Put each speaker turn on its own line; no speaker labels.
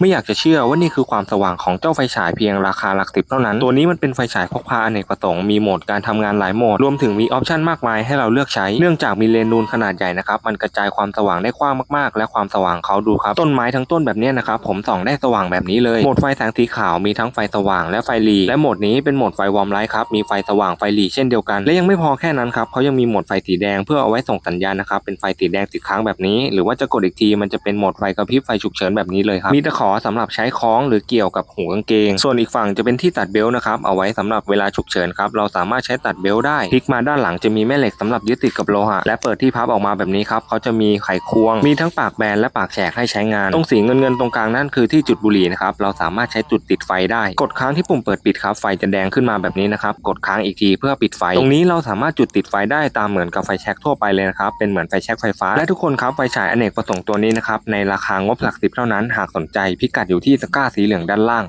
ไม่อยากจะเชื่อว่านี่คือความสว่างของเจ้าไฟฉายเพียงราคาหลักสิบเท่านั้น ตัวนี้มันเป็นไฟฉายพกพาอเนกประสงค์มีโหมดการทำงานหลายโหมด รวมถึงมีออปชันมากมายให้เราเลือกใช้ เนื่องจากมีเลนส์นูนขนาดใหญ่นะครับ มันกระจายความสว่างได้กว้างมากๆ และความสว่างเขาดูครับ ต้นไม้ทั้งต้นแบบนี้นะครับ ผมส่องได้สว่างแบบนี้เลย โหมดไฟแสงสีขาวมีทั้งไฟสว่างและไฟหลีและโหมดนี้เป็นโหมดไฟวอร์มไลท์ครับ มีไฟสว่างไฟหลีเช่นเดียวกัน และยังไม่พอแค่นั้นครับเขายังมีโหมดไฟสีแดงเพื่อเอาไว้ส่งสัญญาณนะครับ เป็นไฟสีแดงติดค้างแบบนี้ หรือว่าจะกดอีกทีมันจะเป็นโหมดไฟกระพริบไฟฉุกเฉินแบบนี้เลยครับมีตะขอสำหรับใช้คล้องหรือเกี่ยวกับหูกางเกง ส่วนอีกฝั่งจะเป็นที่ตัดเบลต์นะครับ เอาไว้สำหรับเวลาฉุกเฉินครับ เราสามารถใช้ตัดเบลต์ได้ พลิกมาด้านหลังจะมีแม่เหล็กสำหรับยึดติดกับโลหะ และเปิดที่พับออกมาแบบนี้ครับ เขาจะมีไขควง มีทั้งปากแบนและปากแฉกให้ใช้งาน ตรงสีเงินเงินๆตรงกลางนั่นคือที่จุดบุหรี่นะครับ เราสามารถใช้จุดติดไฟได้ กดค้างที่ปุ่มเปิดปิดครับ ไฟจะแดงขึ้นมาแบบนี้นะครับ กดค้างอีกทีเพื่อปิดไฟ ตรงนี้เราสามารถจุดติดไฟได้ตามเหมือนกับไฟแช็กทั่วไปเลยนะครับ เป็นเหมือนไฟแช็กไฟฟ้า และทุกคนครับไฟฉายอเนกประสงค์ตัวนี้นะครับในราคางบหลักสิบเท่านั้นหากสนใจพิกัดอยู่ที่สก้าสีเหลืองด้านล่าง